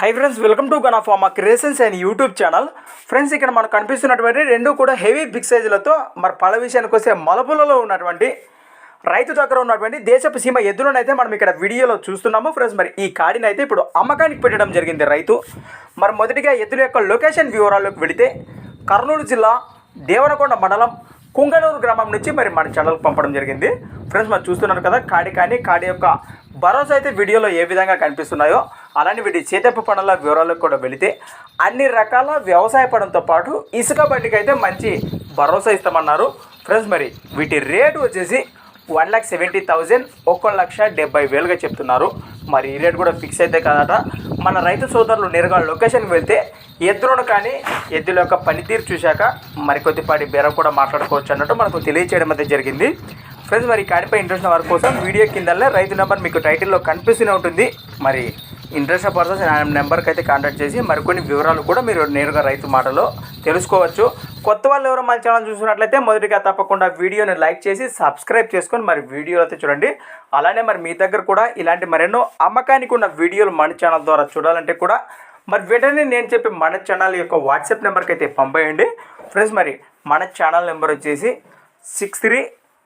Hi friends welcome to gun of మా creations and YouTube channel friends ఇక్కడ మనకు కనిపిస్తున్నటువంటి రెండు కూడా హెవీ బిగ్ సైజులతో మరి పళ్ళ విషయానికి వస్తే మలుపులలో ఉన్నటువంటి రైతు దగ్గర ఉన్నటువంటి దేశపు సీమ ఎద్దులనైతే మనం ఇక్కడ వీడియోలో చూస్తున్నాము. ఫ్రెండ్స్ మరి ఈ కాడిని అయితే ఇప్పుడు అమ్మకానికి పెట్టడం జరిగింది రైతు. మరి మొదటిగా ఎద్దుల యొక్క లొకేషన్ వివరాల్లోకి వెళితే కర్నూలు జిల్లా దేవనకొండ మండలం కుంగనూరు గ్రామం నుంచి మరి మన ఛానల్కి పంపడం జరిగింది. ఫ్రెండ్స్ మరి చూస్తున్నారు కదా కాడి కానీ కాడి యొక్క భరోసా అయితే వీడియోలో ఏ విధంగా కనిపిస్తున్నాయో అలానే వీటి చేతప్ప పనుల వివరాలకు కూడా వెళితే అన్ని రకాల వ్యవసాయ పనులతో పాటు ఇసుక బండికి అయితే మంచి భరోసా ఇస్తామన్నారు. ఫ్రెండ్స్ మరి వీటి రేటు వచ్చేసి వన్ ల్యాక్ సెవెంటీ థౌజండ్ ఒక లక్ష డెబ్బై వేలుగా చెప్తున్నారు. మరి ఈ రేట్ కూడా ఫిక్స్ అయితే కదట. మన రైతు సోదరులు నేరుగా లొకేషన్కి వెళ్తే ఎద్దులను కానీ ఎద్దుల యొక్క పనితీరు చూశాక మరి కొద్దిపాటి బేరం కూడా మాట్లాడుకోవచ్చు అన్నట్టు మనకు తెలియచేయడం అయితే జరిగింది. ఫ్రెండ్స్ మరి కాడిపై ఇంట్రెస్ట్ వారి కోసం వీడియో కిందనే రైతు నెంబర్ మీకు టైటిల్లో కనిపిస్తూనే ఉంటుంది. మరి ఇంట్రెస్ట్ పర్సన్స్ ఆ నెంబర్కి అయితే కాంటాక్ట్ చేసి మరికొన్ని వివరాలు కూడా మీరు నేరుగా రైతు మాటలో తెలుసుకోవచ్చు. కొత్త వాళ్ళు ఎవరో మన ఛానల్ చూసినట్లయితే మొదటిగా తప్పకుండా వీడియోని లైక్ చేసి సబ్స్క్రైబ్ చేసుకొని మరి వీడియోలు అయితే చూడండి. అలానే మరి మీ దగ్గర కూడా ఇలాంటి మరెన్నో అమ్మకానికి ఉన్న వీడియోలు మన ఛానల్ ద్వారా చూడాలంటే కూడా మరి వెంటనే నేను చెప్పి మన ఛానల్ యొక్క వాట్సాప్ నెంబర్కి అయితే పంపేయండి. ఫ్రెండ్స్ మరి మన ఛానల్ నెంబర్ వచ్చేసి six three